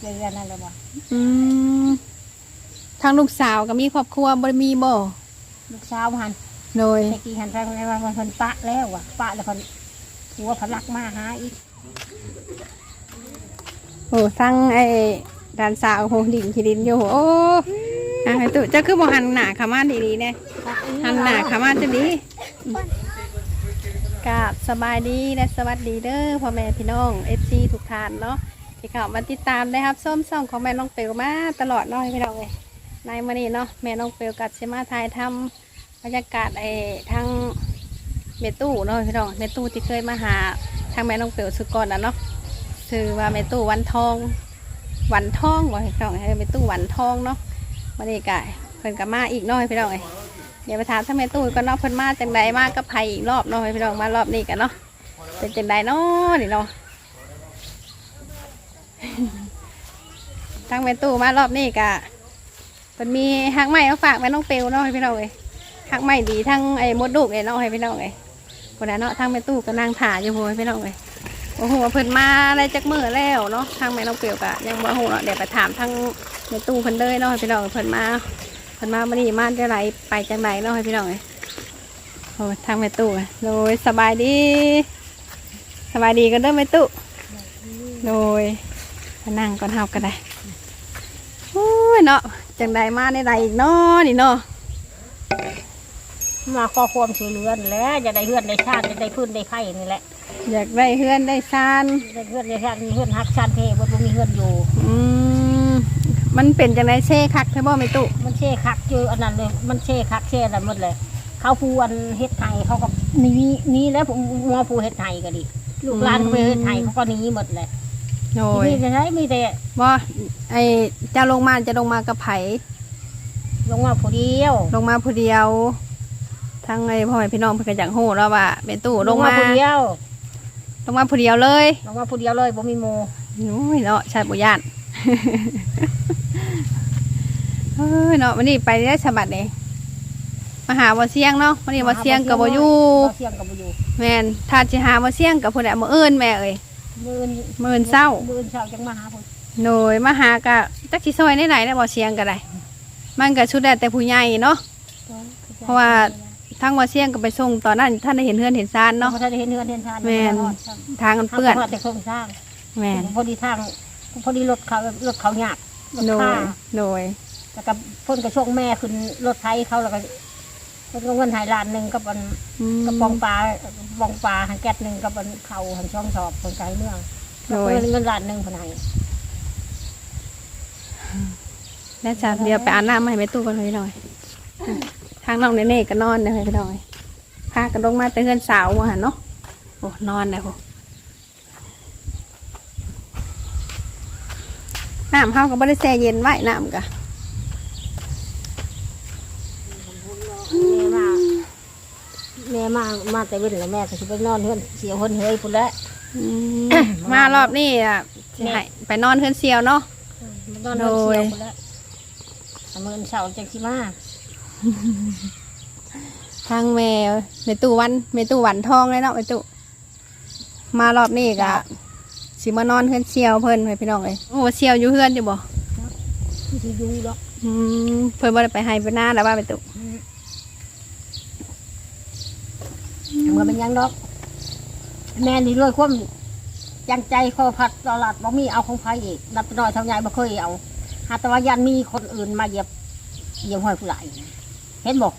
เจอกันนั่นแหละบ่อืมทางลูกสาวก็มีครอบครัวบ่มีบ่ลูกสาวหันโดยตะกี้หันทางไหนว่ามันเพิ่นปะแล้วว่ะปะแล้วเพิ่นหัวพลักมาหาอีกโอ้ทั้งไอ้ด้านสาวโหดิ่งขีดินอยู่โอ้อะไอ้ตุจะคือบ่หันหน้าเข้ามาดีๆแน่หันหน้าเข้ามาจะดีกราบสบายดีและสวัสดีเด้อพ่อแม่พี่น้อง FC ทุกท่านเนาะ ที่เข้ามาติดตามได้ครับส้มส่องของแม่น้องเปลวมาตลอดน้อยพี่น้องเลยในมื้อนี้เนาะแม่น้องเปลวกัดสิมาถ่ายทำบรรยากาศไอ้ทางเมตู้เนาะพี่น้องเมตู้ที่เคยมาหาทางแม่น้องเปลวสุดก่อนนะเนาะชื่อว่าเมตู้วันทองวันทองบ่ให้พี่น้องให้เมตู้วันทองเนาะวันนี้กะเพิ่นกับมาอีกน้อยพี่น้องเอ้ยเดี๋ยวไปถามทานเมตู้ก็เนาะเพิ่นมาจังใดมากับไผอีกรอบเนาะให้พี่น้องมารอบนี้กันเนาะเป็นจังใดเนาะนี่เนาะ ทางเมตู้มารอบนี้กะเพิ่นมีหักไม้มาฝากแม่น้องเปลวเนาะให้พี่น้องเอ้ยหักไม้ดีทั้งไอ้มดลูกไอ้เนาะให้พี่น้องเอ้ยคนนั้นเนาะทางเมตู้ก็นั่งถ่ายอยู่โหให้พี่น้องเอ้ยโอ้โหเพิ่นมาอะไรจักมือแล้วเนาะทางแม่น้องเปียวกะยังบ่ฮู้เนาะเดี๋ยวไปถามทางในตู้เพิ่นเลยเนาะให้พี่น้องเพิ่นมาเพิ่นมาบ่นี้มาจังไรไปจังไรเนาะให้พี่น้องเอ้ยโอ้ทางแม่ตู้อะโดยสบายดี สบายดีกันเด้อแม่ตู้โดย นั่งก่อนเฮากันได้โอ้ยเนาะจังใดมาในใดอีกเนาะนี่เนาะมาขอความช่วยเหลือนั่นแหล้วจะได้เฮือนได้ชาติจะได้พื้นได้ไข่นี่แหละอยากได้เฮือนได้ซานได้เฮือนได้ชาติมีเฮือนฮักชานเพบ่บ่มีเฮือนอยู่ อืมมันเป็นจังไดเช่คักใช่บ่แม่ตู้มันเช่คักอยู่อันนั้นเลยมันเช่คักเช่อันนั้นหมดเลย เขาผู้อันเฮ็ดไห้เขาก็หนีหนีแล้วผมงัวผู้เฮ็ดไห้ก็ดิลูกหลานเขาไปเฮ็ดไห้เขาก็หนีหมดเลย โดยมีแต่ไหนมีแต่ว่าไอจะลงมาจะลงมากับไผลงมาผู้เดียว ลงมาผู้เดียวทั้งไอพ่อแม่พี่น้องเพื่อนก็อยากฮู้แล้วว่าแม่ตู้ลงมาผู้เดียว ลงมาผู้เดียวเลยลงมาผู้เดียวเลยบ่มีโมโอ้ยเนาะชายบุญญาตเฮ้ยเนาะวันนี้ไปได้สบัดเองมาหาบ่เสียงเนาะวันนี้บ่เสียงกับบ่อยู่บ่เสียงกับบ่อยู่แม่นถ้าสิหาบ่เสียงกับผู้ใดมื้ออื่นแม่เอ้ย มื้อมื้ออื่นเช้า มื้อเช้าจังมาหาพุ่นโดยมาหากะจักสิซอยได้ไหนได้บ่เสียงก็ได้ มันก็ชุดได้แต่ผู้ใหญ่เนาะ เพราะว่าทั้งบ่เสียงก็ไปส่งตอนนั้นท่านได้เห็นเฮือนเห็นซานเนาะ เนาะบ่ทันได้เห็นเฮือนเห็นทานแม่น ทางมันเปื้เปื้ออนนแต่โครงสร้างแม่นพอดีทางพอดีรถเขารถเขาหยาบรถโดข้ายโดยแล้วก็เพ่นกระช่วงแม่ขึ้นรถไทยเขาแล้วก็ เพิ่นก็เงินหายล้านหนึ่งกับอันอืมกระปองปลาปองปลาหันแก๊สหนึ่งกับอันเขาหันช่องสอบคนไกลเมืองโดยเงินเงินล้านหนึ่งคนไหนแล้วจะเดี๋ยวไปอาบน้ำมาให้แม่ตู้กันเลยหน่อยอืมทางน้องเน่ๆก็นอนเลยไปหน่อยพากันลงมาแต่เฮือนสาวมาหั่นเนาะโอ้นอนเลยโหน้ำเฮาก็บ่ได้แช่เย็นไว้น้ำกะ แม่มาแม่มามาแต่เว้นแล้วแม่ก็สิไปนอนเฮือนเสียวเฮือนเฮยพุ่นแล้วอืมมารอบนี้อะสิให้ไปนอนเฮือนเซียวเนาะนอนเฮือนเสียวพุ่นแล้วแต่มื่อเช้าจังสิมาทางแม่แม่ตู้วันแม่ตู้หวันทองเลยเนาะแม่ตู้มารอบนี้กะสิมานอนเฮือนเซียวเพิ่นไปพี่น้องเลยโอ้เซียวอยู่เฮือนอยู่บ่ที่สิอยู่ดอกอืมเพิ่นบ่ได้ไปให้ไปหน้าแล้วว่าแม่ตู้ เมื่อเป็นหยังดอก แม่นี่ด้วยความจังใจคอผัดตลาดบ่มีเอาของไผอีกนับน้อยเท่าใหญ่บ่เคยเอาหาแต่ว่ายันมีคนอื่นมาเหยียบเหยียบห้อยผู้หลายเห็นบอก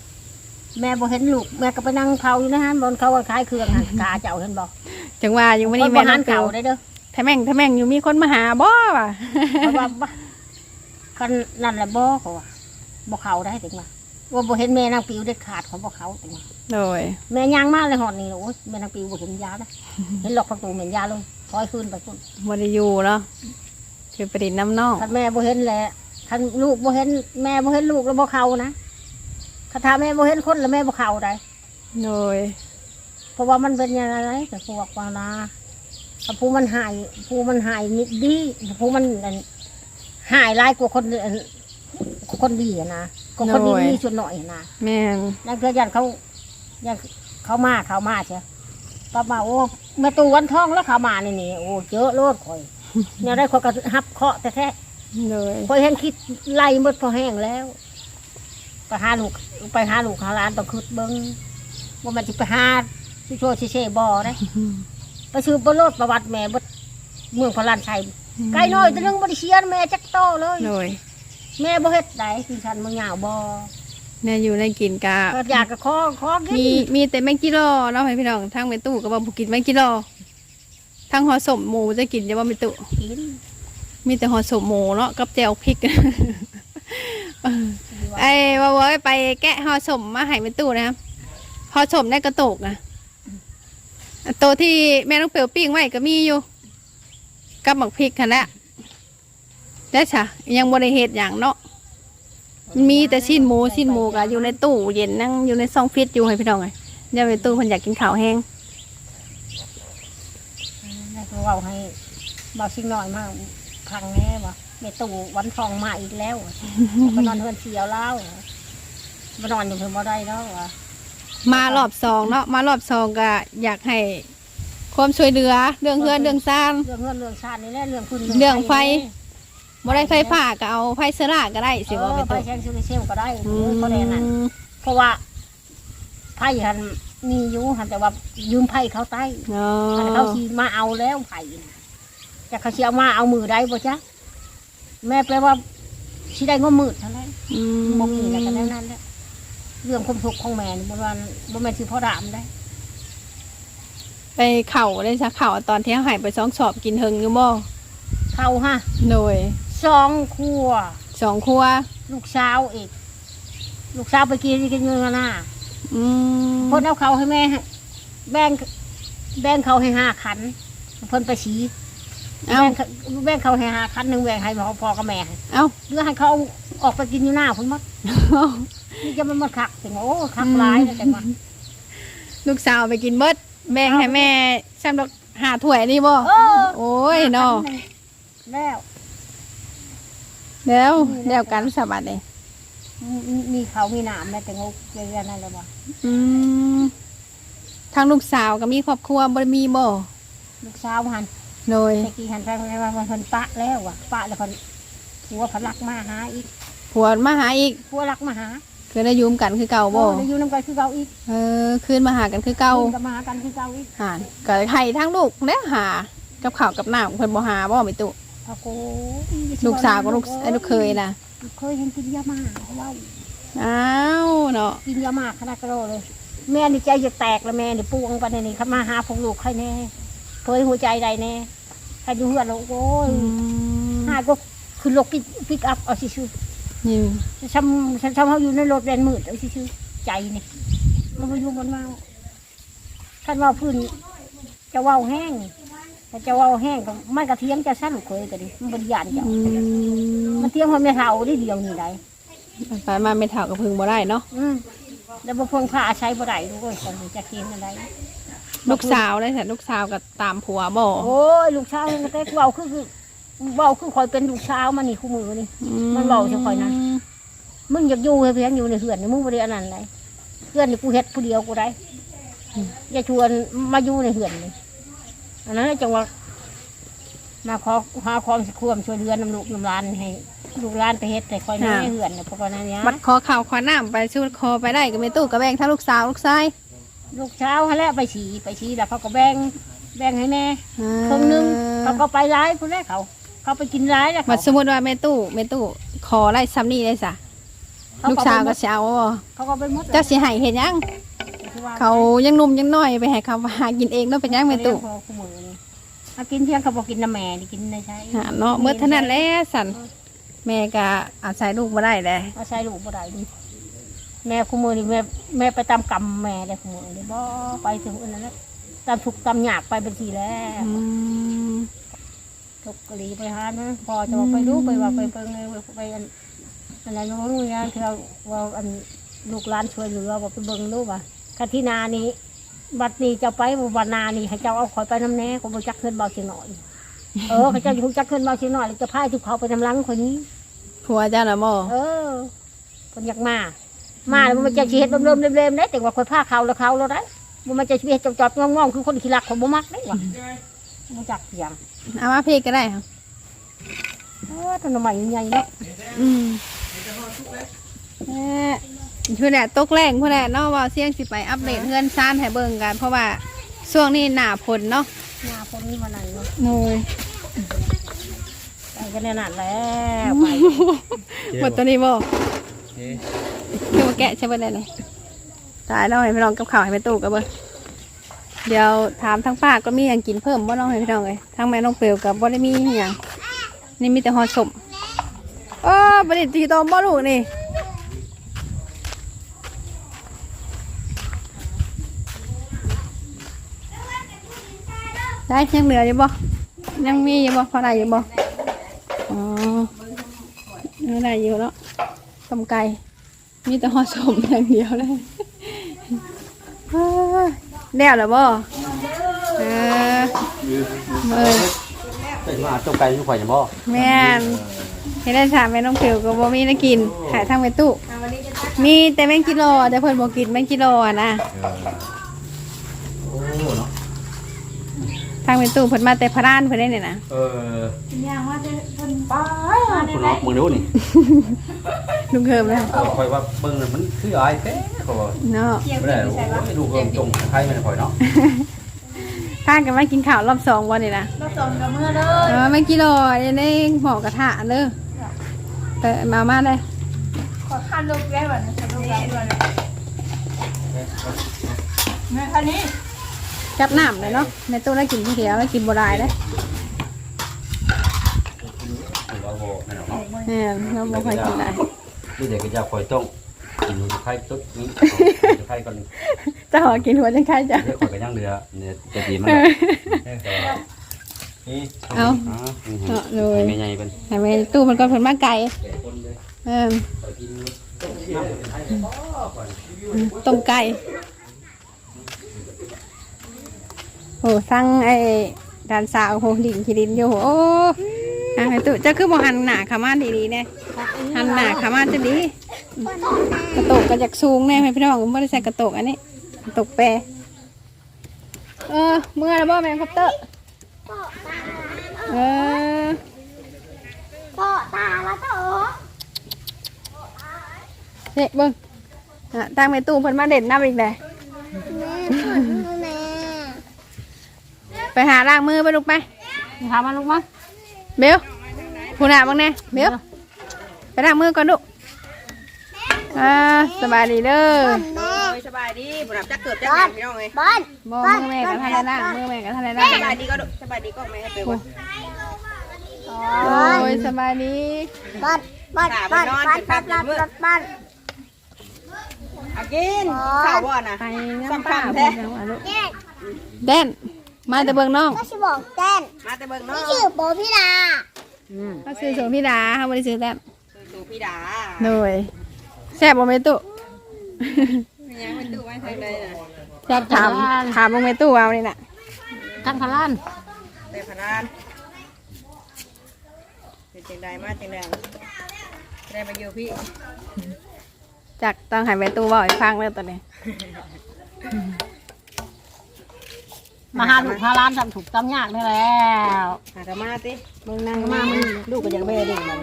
แม่บ่เห็นลูกแม่ก็ไปนั่งเผาอยู่นะฮะบนเขาว่าขายเครื่องหันกาเจ้าเห็นบอกจังว่าอยู่วันนี้บ่แม่น้หัองนเปียเข่าวได้เด้อถ้าแม่งถ้าแม่งอยู่มีคนมาหาบ่ว่ะเพราะว่าบ่กันนั่นแหละบ่เขาว่าบ่เขาได้ถึงว่า ว่าบ่เห็นแม่นางปิวเด็ดขาดของบ่เขาถึงว่าโดยแม่ย่างมากเลยหอดนี่โอ้ยแม่นางปิวบ่เห็นยานะเห็นหลอกประตูเหม็นยาลงถอยขึ้นไปพุ่นบ่ได้อยู่เนาะคือประดิษฐ์น้ำนองคันแม่บ่เห็นแหละคันลูกบ่เห็นแม่บ่เห็นลูกแล้วบ่เขานะคาถาแม่บ่เห็นคนแล้วแม่บ่เขาได้โดยเพราะว่ามันเป็นยังไงแต่พวกวานาถ้าผู้มันหายผู้มันหายนิดดีผู้มันอันหายหลายกว่าคนอันคนดีอะนะ ก็คนดีมีส่วนหน่อยนะแม่นนั่นคือยันเขายันเขามาเขามาใช่ป้ามาโอ้แม่ตูวันทองแล้วเขามานี่นี่โอ้เจอโลดข่อยแนวได้คนก็ฮับเคาะแต่แท้เลยพอแห้งคิดไล่หมดพอแห้งแล้วไปหาลูกไปหาลูกหาหลานต้องคืดเบิ้งว่ามันจะไปหาชิโชชิเช่บ่ได้ไปซื้อบรถประวัติแม่บดเมืองพลานชัยไกลน้อยแต่นึงบริเชียนแม่จักโตเลยเลย แม่บ่เฮ็ดได้คือฉันมึงเหงาบ่เนี่ยอยู่ในกินกะก็อยากก็ขอขอกิมีนมีแต่แมงกิโลเนาะให้พี่น้องทั้งเมตู้ก็บ่บุกินแมงกิโลทั้งห่อสมหมูจะกินจะบ่เมตุกินมีแต่ห่อสมหมูเนาะกับแจวพริก ไอ้ว่าเว้ยไปแกะห่อสมมาให้เมตู้นะครับห่อสมได้กระโตกนะตัวที่แม่น้องเปียวปิ้งไว้ก็มีอยู่กับหมักพริกคันแหละ ได้ช่ะยังบริเหตุอย่างเนาะมีแต่ชิ้นหมูชิ้นหมูก็อยู่ในตู้เย็นนั่งอยู่ในซองฟิตอยู่ให้พี่น้องไงเดี๋ยวไปตู้คนอยากกินข้าวแห้งแล้วก็เว้าให้บ่สิ่งน้อยมากพังแน่บ่แม่ตู่วันทองมาอีกแล้วก็นอนเฮือนเสียวแล้วบ่นอนอยู่เพิ่นบ่ได้แล้วว่ะมารอบสองเนาะมารอบสองก็อยากให้ความช่วยเหลือเรื่องเฮือนเรื่องซ่านเรื่องเงินเรื่องชาตินี่แหละเรื่องคุณเรื่องไฟ บ่ได้ไฟฟ้าก็เอาไฟเสลาก็ได้สิสิบ่ว่าไปไปตู้แช่งซูเซลก็ได้อืเขาแน่นั้นมเพราะว่าไผ่หันมีอยู่หันแต่ว่ายืมไผ่เขาใต้อ๋อหันเขาสีมาเอาแล้วไผ่จะเขาสิเอามาเอามือได้บ่จ๊ะแม่แปลว่าสิได้งมมืดเท่านั้น อืบ่มีแล้วก็แน่นั้นแหละเรื่องความทุกข์ของแม่นี่บ่ว่าบ่แม่นสิพ่อดามได้ไปเข่าได้ซะเข่าตอนที่เขาใหายไปสองสอบกินเฮิงอยู่บ่เขาฮะโดย สองครัว สองครัว ลูกสาวอีก ลูกสาวไปกินกินเงินหน้าอืมเพิ่นเอาเขาให้แม่ให้แบ่งแบ่งเขาให้ห้าขันเพิ่นไปสีเอ้าแบ่งเขาแบ่งเขาให้ห้าขันหนึ่งแบ่งให้พ่อพ่อกับแม่เอ้าเพื่อให้เขาออกไปกินอยู่หน้าเพิ่นหมดนี่จะมันมาคักถึงโอ้คักร้ายนะจังหวะลูกสาวไปกินเบิดแบ่งให้แม่ซ้ำดอกหาถ้วยนี่บ่เออโอ้ยเนาะแล้ว แล้วแล้วกันสบัดนี่มีมีเขามีหนามนะแต่งกเรียนนั่นเลยว่ะอืมทางลูกสาวก็มีครอบครัวบ่มีบ่ลูกสาวหันโดยตะกี้หันไปว่ามันเพิ่นปะแล้วว่ะปะแล้วเพิ่นผัวเพนลักมาหาอีกผัวมาหาอีกผัวรักมาหาคือได้อยืมกันคือเก่าบ่โอ้ได้อยู่นำกันคือเก่าอีกเออคืนมาหากันคือเก่าพิ่นก็มาหากันคือเก่าอีกหาก็ให้ทั้งลูกและหากับข้าวกับน้ำเพิ่นบ่หาบ่มีตุ โอ้โหลูกสาวกับลูกไอ้ลูกเคยน่ะลูกเคยเห็นกินยามาเล่าอ้าวเนาะกินยามาขนาดกระโดดเลย แม่นี่ใจจะแตกแล้วแม่นี่ปวงไปในนี่เขามาหาพวกลูกใครแน่เคยหัวใจใดแน่ใครอยู่เหือนลูกโอ้ยหาก็คือรถปิกอัพเอาชิชูนี่ฉันฉันทำเขาอยู่ในรถแดนมืดเอาชิชูใจนี่มันมาอยู่บนเมาท่านว่าพื้นจะเว้าแห้ง ถ้าจะเว้าแห้งก็มันกระเทียมจะสั้นเคยก็ดิมันบริยานเจ้าอืมมันเทียมเขาไม่เท่าได้เดียวนี่ได้ไปมาไม่เท่ากับพึงบ่ได้เนาะอืมแล้วบ่เพิ่งพาใช้บ่ได้ลูกเอ้ยคนจะกินอะไรลูกสาวได้แต่ลูกสาวก็ตามผัวบ่โอ้ยลูกชาวมันก็เต็กเว้าคือคือเว้าคือคอยเป็นลูกชาวมานี่คู่มือนี่ มันเว้าจะค่อยนะมึงอยากอยู่ให้เพียงอยู่ในเหือนนี่มึงบ่ได้อันนั้นเลยเหือนนี่กูเฮ็ดผู้เดียวกูได้อย่าชวนมาอยู่ในเหือนนี่ อันนั้นจังว่ามาขอหาความสิควมช่วยเหลือน้ำลูกน้ำหลานให้ลูกหลานไปเฮ็ดแต่คอยในเหือนเนี่ยพวกนั้นเนี่ยบัดคอข้าวคอน้ำไปชูดคอไปได้ก็ไม่ตู้ก็แบ่งทั้งลูกสาวลูกชายลูกเช้าเขาแล้วไปฉี่ไปฉี่แล้วเขาก็แบ่งแบ่งให้แม่ครึ่งหนึงเขาก็ไปร้ายคนแรกเขา เขาไปกินร้ายแล้วบัเขาดสมมุติว่าแม่ตู้แม่ตู้ขอไล่ซ้ำนี่ได้ซะลูกสาวก็สิเอาบ่เขาก็ไปหมดเจ้าสิให้เฮ็ดหยัง เขายังหนุ่มยังน้อยไปให้เขาหากินเองเนาะเป็นหยังแม่ตู้เขาคู่มือนี่เอากินเที่ยงเขาบอกกินน้ำแม่นี่กินในใช้หาเนาะเมื่อเท่านั้นแหละสันแม่ก็อาศัยลูกมาได้เลยเอาใช้ลูกบ่ได้ดิแม่คู่มือนี่แม่แม่ไปตามกรรมแม่เลยคู่มือนี่บ่ไปถึงอันนั้นแล้วตามถูกตามหยากไปเป็นสีแล้วอืมทุกกะหลีไปหานะพอจะบอกไปรู้ไปว่าไปเปิงเลยไปอันอะไรนู้นนี่นะที่เราว่าอันลูกหลานช่วยเหลือว่าไปเบิ่งรู้ป่ะ คันที่นานี้บัดนี้เจะไปวันนานี่ให้เจ้าเอาคอยไปน้ำแน่ก็บ่จักเขึ้นเบาเสียงหน่อย เออเขาเจะอยู่จักเขึ้นเบาเสียงหน่อยแล้วจะพายทุกเขาไปน้ำลังคนนี้ ผัวเจ้าน่ะโมเออคนอยากมา มาแล้วมันจะชีเฮ็ดเริ่มๆเริ่มๆได้แต่ว่าคอยพาเขาแล้วเขาแล้วได้มันจะชีเฮ็ดจอบๆงองๆคือคนขี้รักของบ่มักได้ว่ะรู้จักเสียงเอามาพี่ก็ได้ครับเออต้นไม้ใหญ่ๆเนาะอืมแม่ เพื่อนแหละตกแรงเพื่อนแหละเนาะว่าเสี่ยงสิไปอัปเดตเพื่อนซ่านให้เบิ่งกันเพราะว่าช่วงนี้หน้าฝนเนาะหน้าคนนี้มาไหนเนาะโอ้ยไปกันแน่นอนแล้วไปหมดตัวนี้บ่คือมาแกะใช่ไหมเนี่ยตายแล้วให้พี่น้องกับข่าวให้ไปตู้กันเบิ่งเดี๋ยวถามทั้งป้าก็มีอย่างกินเพิ่มบ่น้องให้พี่น้องเลยทั้งแม่น้องเปลวกับบ่ได้มีอหย่างนี่มีแต่ห่อสมโอ้ประดิษฐ์ตีโตมบ่ลูกนี่ ได้ยังเหลืออยู่บ่ยังมีอยู่บ่พอได้อยู่บ่อ๋อยังได้อยู่เนาะต้มไก่มีแต่ห่อสมอย่างเดียวเลยอ้าแล้วเหรอบ่เออเออเป็นว่าต้มไก่ทุกข่อยจะบ่แม่นเห็นได้ถามแม่น้องเผิวก็บ่มีนะกิน ขายทางไปตู้มีแต่แมงกิโลแต่เพิ่นบ่กินแมงกิโลอะนะ โอ้เนาะ ทางไปตู้เพิ่นมาแต่พระรานเพิ่นได้เนี่ยนะเออคุณน้องมึงดูนี่ลุงเคิมนะเอาข่อยว่าเบิ่งน่ะมันคืออายแท้ข่อยว่าเนาะบ่ได้โอ้ยดูเพิ่มจงไทยมันข่อยเนาะพากันมากินข้าวรอบสองวันนี่นะรถสองกับมือเลยเออแมงกิโลอันนี้หมอกระทะเด้อเออมามาเลยขอคันลูกได้บ่นะคันลูกได้บ่นะแม่คันนี้ จับน้ำเลยเนาะในตู้ได้กินผู้เดียวแล้วกินบ่ได้เด้อเราบ่แม่นเนาะแม่เราบ่ค่อยกินได้นี่เด็กก็จะข่อยต้องกินไข่ตุ๊ดนี้ไข่ก่อนจะหอกินหัวจังไข่จ้ะเดี๋ยวข่อยก็ย่างเรือเนี่ยจะดีมันนี่เอาอ๋อเนาะเลยไม่ใหญ่เป็นให้แม่ตู้มันก็เพิ่นมาไก่เออต้มไก่ โอ้สั่งไอ้ดานสาวโหดินขีดินอยู่โอ้อะไอ้ตู้เจะคือบ่หันหน้าขามาดีๆแน่หันหน้าขามาจะดี กระโตกก็จากสูงแน่ให้พี่น้องบ่ได้ใส่กระโตกอันนี้กระโตกแปรเออเมื่อแล้วบ่แม่คอปเตอร์เออก็ตาละโตเฮ้เบิ้งอะตั้งในตู้เพิ่นมาเด่นน้ำอีกเลย ไปหาล้างมือไปลูกไปหามมาลูกมาเบลผู้หนาบ้างแน่เบลไปล้างมือก่อนลูกสบายดีเด้อ สบายดีบุญรับจักเกิดจักงานพี่น้องเลยบอลบ่มือแม่กับทะเลล่างมือแม่กับทะเลล่างสบายดีก็ดุสบายดีก็ไม่ให้ไบ้านโอ้ยสบายดีบ้านบ้านบ้านบ้านบ้านบ้านบ้าอลอากินข้าวบ่านะไปน้ำป่าแท้แดน มาแต่เบิ่งน้องก็จะบอกเต้นมาแต่เบิ่งน้อนี่งชื่อโบพี่ดาเขาซื้อสมพี่ดาเขาบริซื้อแต้มสู่พี่ดาโดยแซ่บบ่เมตุมียังเป็นตู้ไว้ทางใดน่ะแซ่บถามถามบ่เมตุเอานี่น่ะกันพลานแต่พนานเป็นจังใดมาจังใดได้มาอยู่พี่จักต้องให้เมตุเว้าให้ฟังเลยตอนนี้ มาหาลูกพาร้านทำถูกตำยากนี่แล้วหากะมาติมึงนั่งมามึงลูกก็อยากเบ้เด็กมัน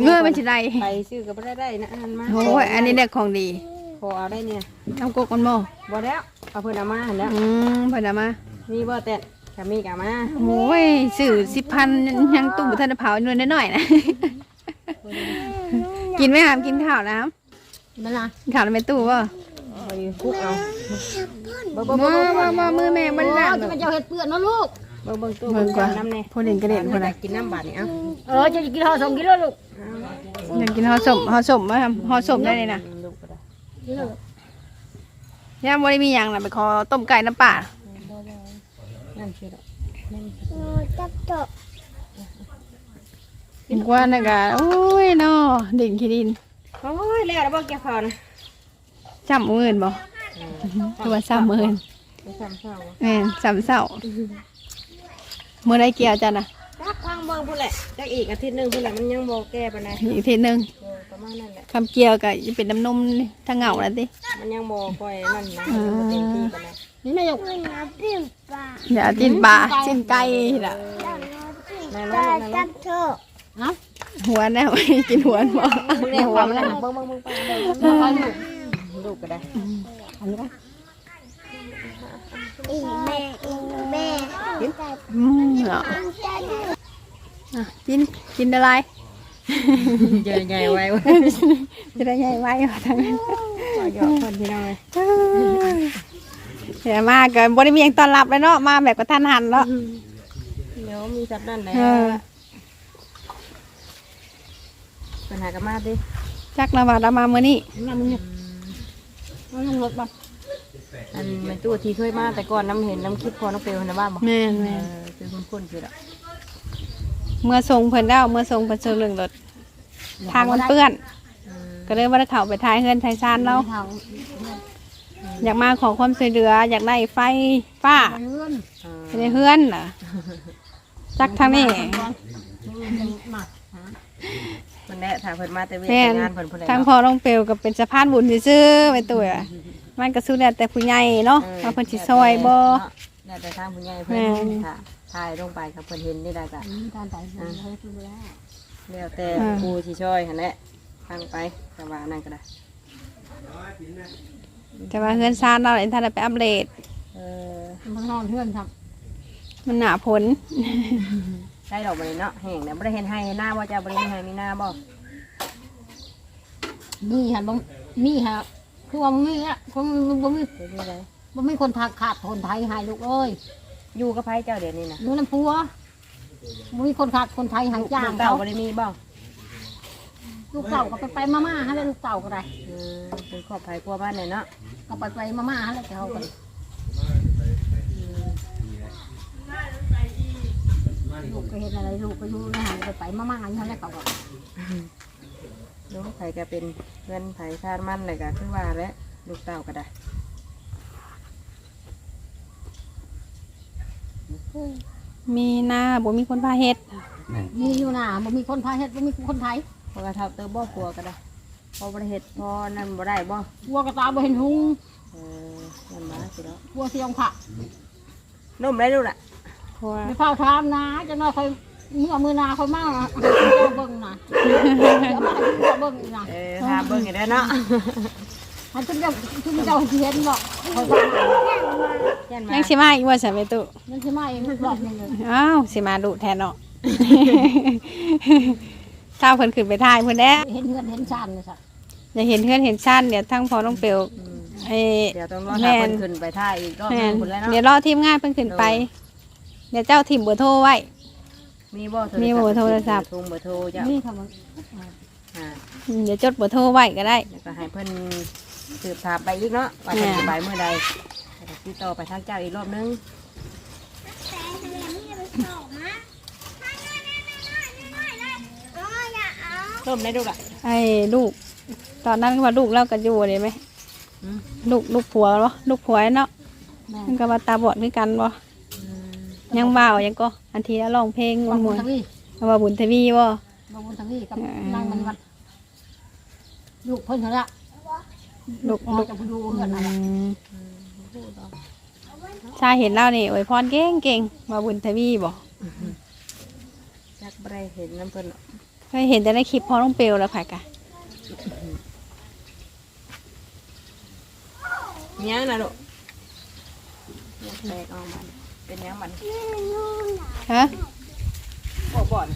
เงื่อมันสิได้ไปซื้อก็บ่ได้ได้นะอันมาโอ้ยอันนี้เด็กของดีขอเอาได้เนี่ยน้ำกกมันบ่บ่แล้วเอาเพิ่นเอามาหั่นแล้วอืมเพิ่นเอามามีบ่แต่ถ้ามีก็มาโอ้ยสื่อสิบพันยังตุ่มท่านได้เผาหน่วยน้อยๆนะกินไหมครับกินข้าวนะครับมันนะกินข้าวในตู้ป่ะเอา อยู่คุกเอาบ่บ่บ่บ่บ่บ่บ่มือแม่มันล้างจะเป็นเจ้าเห็ดเปื้อนเนาะลูกเบิ่งเบิ่งตู้เบิ่งกว่าน้ำแน่พูดเล่นกระเด็นพูดได้นกินน้ำบาดนี่เอ้าเออจะกินห่อสองกิโลลูกอยากกินห่อสมห่อสมไหมครับห่อสมได้เลยนะย่ามบ่ได้มีหยังนะไปขอต้มไก่น้ำป่านั่นสิดอกโอ้จับจบกินกว่านะก็โอ้ยนาะดิ่งขี้ดิน โอ้ย แล้วแล้วบ่แกพอนะจำมื่นบ่ ตัวซ้ำมื่นไปซ้ำเช้าแม่นซ้ำเศร้าเมื่อไรเกี่ยวจ้ะนะจักทางเบิ่งพุ่นแหละจักอีกอาทิตย์หนึงพุ่นแหละมันยังบ่แก้ปานใดอีกทีหนึงเประมาณนั้นแหละคำเกี่ยวกับจะเป็นน้ำนมทางเหงาแล้วติมันยังบ่ค่อยนั่นนะมันบ่เต็มที่ปานนั้นนี่นายกน้ำจิ้มปลาเดี๋ยวจิ้นปลาจิ้นไก่ล่ะนางปน้อลายนางน้จัอยบเถอะฮะหัวแน่กินหัวบ่มึงเนี่ยหัวมันนะเบิ่งเบิ่งเบิ่งไปมาคอยอยู่ลูกก็ได้ อันนี้ก็อีแม่อีแม่อืมเนาะอะกินกินอะไร เจอใหญ่ไว้เว้ยจะได้ใหญ่ไว้ว่าทางนั้นหยอกคนพี่น้องเลยเดี๋ยวมาเกินบริมีหยังต้อนรับเลยเนาะมาแบบกระทันหันเนาะเดี๋ยวมีสัตว์นั่นแหละเออปัญหากับมาดิจักระบาดมาเมื่อนี้นั่นมึงเนี่ยเอาลงรถบ้างอันเป็นตู้ที่เคยมาแต่ก่อนน้ำเห็นน้ำคลิปพอน้องเปลวนบ้านบอกแม่นเอแม่นอคือคุณคุณคือละเมื่อส่งเพิ่นแล้วเมื่อส่งเพิ่นเชิงเรื่องรถทางมันเปื้อนก็เลยว่าได้เข้าไปทายเฮือนทายซานเราทางอยากมาขอความช่วยเหลืออยากได้ไฟฟ้าเลื่อนเออไปในเฮือนน่ะจักทางนี้มา มันแหละถ้าเพิ่นมาแต่เวทแม่นงานเพิ่นเพิ่นได้ทางเนาะพอลงเปลวก็เป็นสะพานบุญซื่อๆไปตัวอะมันก็สู้แล้วแต่ผู้ใหญ่เนาะออว่าเพิ่นสิซอยบ่แล้วแต่ทางผู้ใหญ่เพิ่แม่นน ค่ะถ่ายลงไปครับเพิ่นเห็นนี่ได้ก็การไปให้คุณแล้วแล้วแต่ผู้ที่ช่วยหั่นแหละทางไปแต่ว่านั่นก็ได้แต่ว่าเฮือนซานเราเอ็นท่านได้ไปอัปเดตเออมันนอนเพื่อนครับมันหนาผล ได้ดอกบันเนาะแห้งเนี่ยบ่ได้เห็นให้หน้าว่าจะบ่ได้มีให้มีหน้าบ่มีฮะบ่มีฮะคือว่ามีอะคงบ่มีเดี๋ยวนี้เลยบ่มีคนทักขาดคนไทยให้ลูกเอ้ยอยู่กับไผเจ้าเดี๋ยวนี้นะดูน้ำพัวบ่มีคนขาดคนไทยหางจ้างลูกเต้าเขาบ่ได้มีบ่ลูกเต่าก็ไปไปมาม่าฮะแล้วลูกเต่าก็ได้เออเป็นครอบไผครัวบ้านเนี่ยเนาะก็ไปไปมาม่าฮะแล้วเขาก็ ลูกก็เห็นอะไรลูกก็อยู่นะฮะไปไปมาม่าฮะแล้วเขาก็ลูกไผก็เป็นเงินไผชาติมันเลยก็คือว่าแหล้วลูกเต้าก็ได้มีหน้าบ่มีคนพาเฮ็ดแม่นมีอยู่นะบ่มีคนไทยเฮ็ดบ่มีคนไทยพอกระทับเตอบ่ครัวก็ได้พอบ่ได้เฮ็ดพอนั่นบ่ได้บ่วัวกระตาบ่เห็นหุงเออนั่นมาสิเนาะวัวเสียงผักนุ่มได้ลูกล่ะเพ ราะว่าไม่เฝ้าถามนะจะน้อยค่อยเมื่อมือนาค่อยมาให้เจ้าเบิ่งนะเดี๋ยวมาให้เจ้าเบิ่งอีกนะเออหาเบิ่งอยู่ได้อเนาะให้เจ้าที่เจ้าเห็นบอกค่อยว่ายันมายังสิมาอีกว่าสามีตุนั่นสิมาเองรอบหนึงเลยอ้าวสิมาดุแทนเนาะถ้าเพิ่นขึ้นไปถ่ายเพิ่นแด้เห็นเงินเห็นชานเลยสักอย่าเห็นเพื่อนเห็นชั้นเดี๋ยวทั้งพอต้องเปลวอืมไอ้เดี๋ยวต้องรอหาคนขึ้นไปท่าอีกรอบหแม่นึนงคนแล้วเดี๋ยวเนาะรอทีมงานเพิ่นขึ้นไป เดี๋ยวเจ้าถิ่มเบอร์โทรไว้ มีบ่โทรศัพท์มีเบอร์โทรศัพท์ เบอร์โทรเบอร์โทรจ้ะนี่ทำมันอ่าอืมเดี๋ยวจดเบอร์โทรไว้ก็ได้ แล้วก็ให้เพิ่นสืบถามไปอีกเนาะว่าเพิ่นสิไปเมื่อใดแล้วก็ติดต่อไปทางเจ้าอีกรอบนึงแต่ทำไมไม่ไปส่งนะก็อย่าเอาร่มได้ดูล่ะ ไอ้ลูก ตอนนั้นว่าลูกเราก็อยู่เลยไหมอืม ลูกลูกผัวเนาะลูกผัวเนาะแม่มันก็ว่าตาบอดคือกันบ่ ยังบ่าวยังก็อันทีแล้วร้องเพลงบางมบุวญยทวีเอาว่าบุญทวีบ่บางบุญทวีกับนางมันวัดลูกเพิ่นเหรอละลูกออลูกกจากดูเงินอะไรอืมชาเห็นแล้วนี่อวยพรเก่งเก่งว่าบุญทวีบ่จักบ่ได้เห็นน้ำเพิ่นหรอกเคยเห็นแต่ในคลิปพอต้องเปลวแล้วค่ะกะมีหยังนะลูกอยากแตกออกมา เป็นหยังมันฮะบ่บ่อน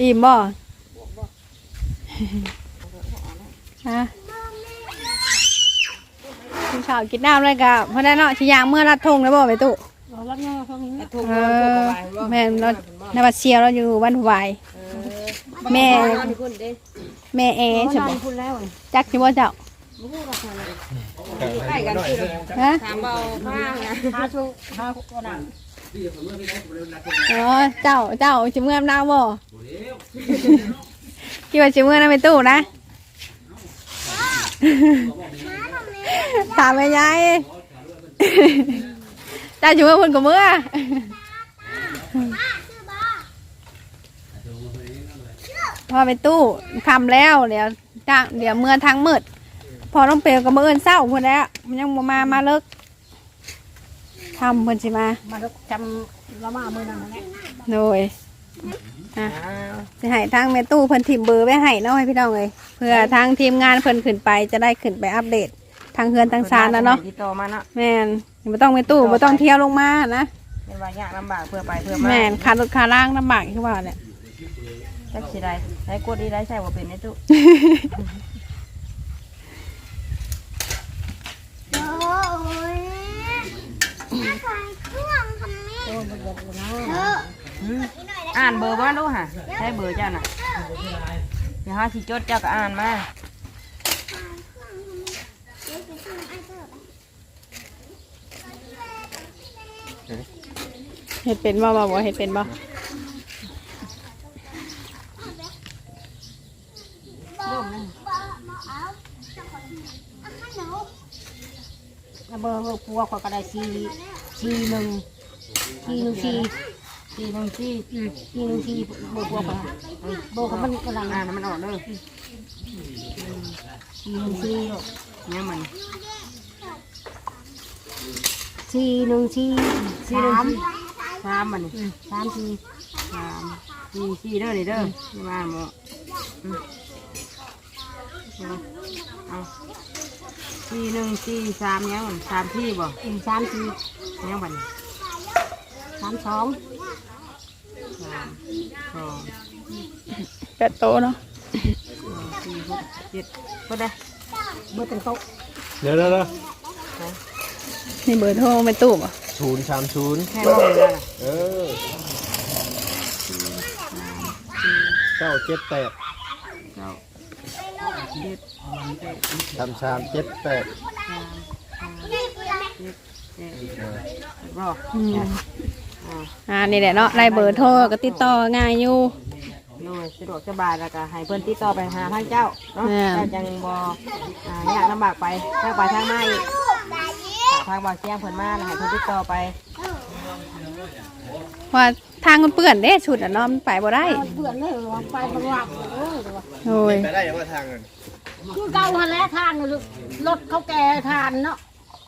อิ่มบ่ฮะกินข้าวกินน้ำเลยกะเพราะนั้นเนาะชิยางเมื่อรัดทงแล้วบ่ไปตุเรารับเงินเขาอย่างนี้ไอ้ทุ่งเอบ่ทุ่งอบ่ไหวบ่แม่นเราในบัดเชียวเราอยู่บ้านหวายเออแม่นอนอยู่พุ่นเด้แม่เอเขาใช่ได้บ่พูดแล้วจักชิบ่เจ้าอยู่ ใกล้กันคือฮะถามเบาข้างนะหาชูหาคนนั้นอ๋อเจ้าเจ้าชิเมื่อน้ำบ่คิดว่าชิเมื่อน้ำไปตู้นะถามไปยายเจ้าชิเมื่อคนกับเมื่อเพอไปตู้คำแล้วเดี๋ยวจ้างเดี๋ยวเมื่อทางมืด พอน้องเปลวก็มาเอินเศร้าคนแล้วมันยังบ่มามาเลิกทำเพิ่นสิมามาแล้วจำละมามือนั่นแหละโดยอะสิให้ทางแม่ตู้เพิ่นทิมเบอร์ไว้ให้เนาะให้พี่น้องเลยเพื่อทางทีมงานเพิ่นขึ้นไปจะได้ขึ้นไปอัปเดต ทางเฮือนทางซานนะเนาะติดต่อมาเนาะแม่นบ่ต้องแม่ตู้บ่ต้องเที่ยวลงมานะเป็นว่ายากลำบากเพื่อไปเพื่อมาแม่นขาดรถขาล่างลำบากคือว่าเนี่ยจักสิได้ใช้กดดีได้ใช่ว่าเป็นในตู้ โอ้ยถ้าใส่เครื่องทำนี่โอ้มันเดือดนะเอออ่านเบอร์บ้านดูฮะใช้เบอร์เจ้าน่ะเดี๋ยวหาสิจดเจ้าก็อ่านมาเฮ็ดเป็นบ่บ่บ่เฮ็ดเป็นบ่เบอร์เบอร์ปัวขอยก็ได้สี่สี่หนึ่งสี่หนึ่งสี่สี่หนึ่งสี่อืมสี่หนึ่งสี่เบอร์ปัวขอยเบอร์เขามันกำลังอ่านมันออกเด้อสี่หนึ่งสี่ลูกเนี่ยมันสี่หนึ่งสี่สามสามมันนี่อืมสามสี่สามสี่สี่เด้อนี่เด้อนี่มาหมดอืมเอาเอา สี่หนึ่งสี่สามยังมันสามที่บ่อืมสามสี่ยังมันสามสองสามสองแปดโตเนาะสี่หกเจ็ดก็ได้เบอร์เป็นโต๊ะเดี๋ยวเดี๋ยวนี่เบอร์โทรแม่ตู้บ่ศูนย์สามศูนย์แค่นั้นเลยนะเออเก้าเจ็ดแปดเก้า เจ็ดแปดสามสามเจ็ดแปดสามสามเจ็ดเจ็ดรอบอืมอ่าอ่านี่แหละเนาะไล่เบอร์โทรก็ติดต่อง่ายอยู่โดยสะดวกสบายแล้วก็ให้เพิ่นติดต่อไปหาทางเจ้าเนาะแม่นเจ้าจังบ่อ่ายากลำบากไปทางไปทางมาอีกทางบ่เชียงเพิ่นมาแล้วให้เพิ่นติดต่อไปว่าทางมันเปื้อนเด้ชุดอะเนาะมันไปบ่ได้เปื่อนเลยว่ะไปบางวักโอ้ยเดี๋ยวว่ะโอ้ยไปได้ยังว่าทางนั้น คือเก่าหันแล้วทางน่ะลูกรถเขาแก่ทานเนาะ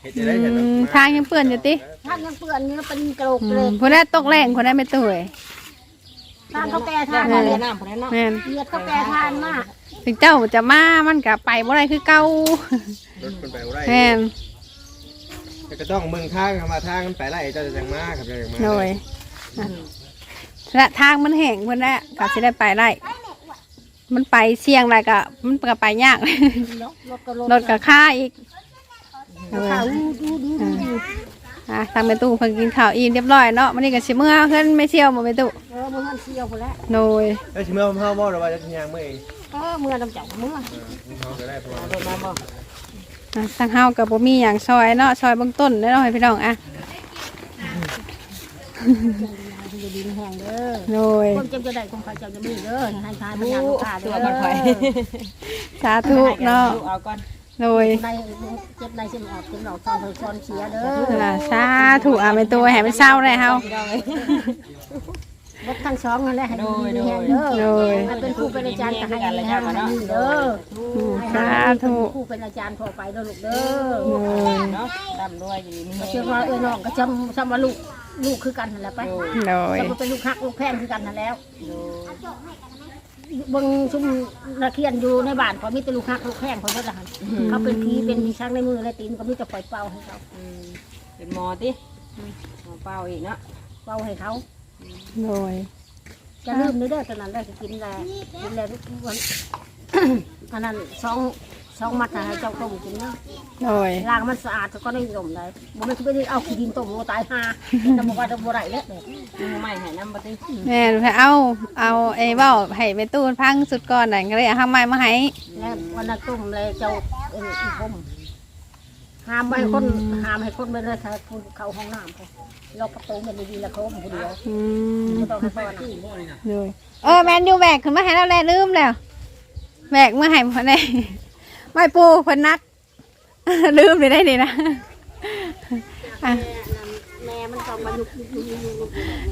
เฮ็ดจะได้เห็นอืมทางยังเปื้อนอยู่ติทางยังเปื่อนนี่เป็นกระโหลกอืเกรมดคนได้ตกแรงคนได้ไม่ตู้เอ้ยทางเขาแก่ทานทาน่ะเรีเลียยนดน้ำพุ่นเนาะแม่นเลียดเขาแก่ทานมากถึงเจ้าจะมามันก็ไปบ่ได้คือเก่ารถมันไปบ่ได้แม่นแต่ก็ต้องเมืองทางเข้ามาทางมันไปไล่เจ้าจะจังมาครับเจ้าจังมาโดยอะและทางมันแห้งเพิ่นแหละก็สิได้ไปได้มั นไปเสี่ยงอะไรก็มันก็ไปยากรถรถกระโหลกรถก็ค่าอีกเออข้าวดูดูดูดูอะทางแม่ตู้เพิ่นกินข้าวอิ่มเรียบร้อยเนาะมันนี่ก็สิเมื่อเพิ่นไม่เที่ยวบ่แม่ตู้เออมือหันเสียวไปแล้วโดยเอ้ยชิเมื่อผมเฮาบ่หรือว่าจะยางเมื่อเองเออมือน้ำจับมือเออผมเฮาจะได้พอเดินมาบ่อะทางเฮาก็บ่มีหยังซอยเนาะซอยเบื้องต้นเด้อเนาะให้พี่น้องอะ จะดินแห้งเด้อโดยคนเจ็บจะได้คงใครเจ้าจะมีเด้อให้ทานพญารู้ลูกค้าตัเด้วอมันไฟสาธุเนาะเอาก่อนโดยในเจ็บในเส้นออกเส้นออกตอนเธอตอนเสียเด้ออะสาธุอะแม่ตู้ให้มันเศร้าได้เฮาพี่น้องเอ้ยรถทั้งสองนั่นแหละให้ดีแห้งเด้อโดยให้เป็นครูเป็นอาจารย์ก็ให้ดีแห้งให้ดีเด้ออืมให้สาให้ธุครูเป็นอาจารย์พอไปเด้อลูกเด้อโดยเนาะดำด้วยอยู่นี่เชื่อว่าเอ้ยน้องก็จำจำว่าลูก ลูกคือกันนั่นแหละไปโดยจำว่าเป็นลูกฮักลูกแพงคือกันนั่นแล้วเบางชุมระเคียนอยู่ในบ้านเขามีแต่ลูกฮักลูกแพงเขาเท่านั้นเขาเป็นผีเป็นมีช้างในมือในตีนก็มีแต่ปล่อยเป่าให้เขาอืมเป็นหมอติหมอเป้าอีกเนาะเป่าให้เขา โดย จะลืมนี่เด้อตอนนั้นได้จะกินแล้วกินแล้วทุกวัน อันนั้นสอง สองมัดน่ะให้เจ้าต้มกินเนาะโดยล้างมันสะอาดก็ได้ต้มได้บ่ไม่คือไปเอาขี้ดินต้มโมตายห่าแต่บอกว่าจะบ่ได้แล้วเนี่ยมือใหม่ให้น้ำบ่ติแม่นเอาเอาไอ้เว้าให้แม่ตู้พังสุดก่อนน่ะก็เลยเอาทำไม้มาให้ แล้ววันนั้นต้มเลยเจ้าเอ็นอีผมห้ามไม่ให้คนห้ามให้คนไม่ได้เขาเข้าห้องน้ำเขาล็อกประตูมันดีๆแล้วเขาผู้เดียวอืมไม่ต้องให้พ่อนะเลยเออแมนยูแบกขึ้นมาให้เราแล้วลืมแล้วแบกมาให้พ่อแน่ ไม่ปูเพิ่นนัด ลืมเลยได้ดีนะอะ แม่มันต้องมาลุกลุกลุกลุกลุก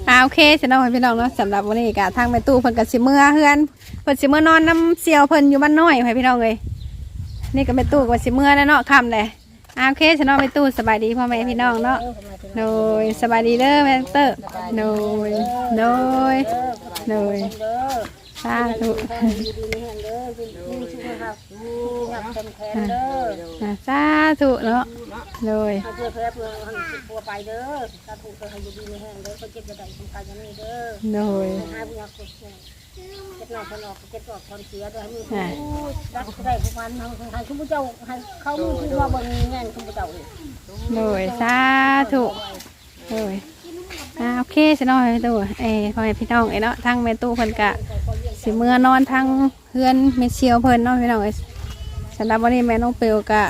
อ่าโอเคสน้องพี่น้องเนาะสำหรับวันนี้กะทางแม่ตู้เพิ่นก็สิเมื่อเฮือนเพิ่นสิเมื่อนอนน้ำเสียวเพิ่นอยู่บ้านน้อยให้พี่น้องเลยนี่ก็แม่ตู้ก็สิเมื่อแล้วเนาะค่ำเลย อาโอเคสน้องแม่ตู้สบายดีพ่อแม่พี่น้องเนาะโดยสบายดีเด้อแม่เตอร์โดยโดยโดยสาธุสุขภาพดีอยากเต็มแขนเด้ออ่าสาธุเนาะโดยเพื่อเพื่อเพื่อตัวไปเด้อสาธุเพื่อให้อยู่ดีมีแห่งเด้อคนเจ็บจะได้คนตายจะมีเด้อโดยให้ผู้ยากคน แก่เจ็บหนักคนออกเจ็บปอดคนเสียด้วยให้มือผู้รักผู้ใดผู้พันให้ให้คุณผู้เจ้าให้เขามือคือว่าบนแง่นคุณผู้เจ้านี่โดยสาธุโดยอ่าโอเคสน้องแม่ตู้เอ้ยพ่อแม่พี่น้องเอ้ยเนาะทางแม่ตู้เพิ่นกะสิเมื่อนอนทางเพื่อนเมเชียวเพิ่นเนาะพี่น้องเอ้ยสำหรับวันนี้แม่น้องเปลวกะ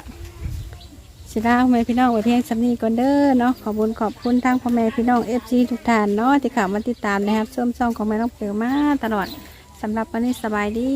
สิลาพ่อแม่พี่น้องไว้เพียงสำนีก่อนเด้อเนาะขอบคุณขอบคุณทางพ่อแม่พี่น้องเอฟซีทุกท่านเนาะที่เข้ามาติดตามนะครับชมช่องของแม่น้องเปลวมาตลอดสำหรับวันนี้สบายดี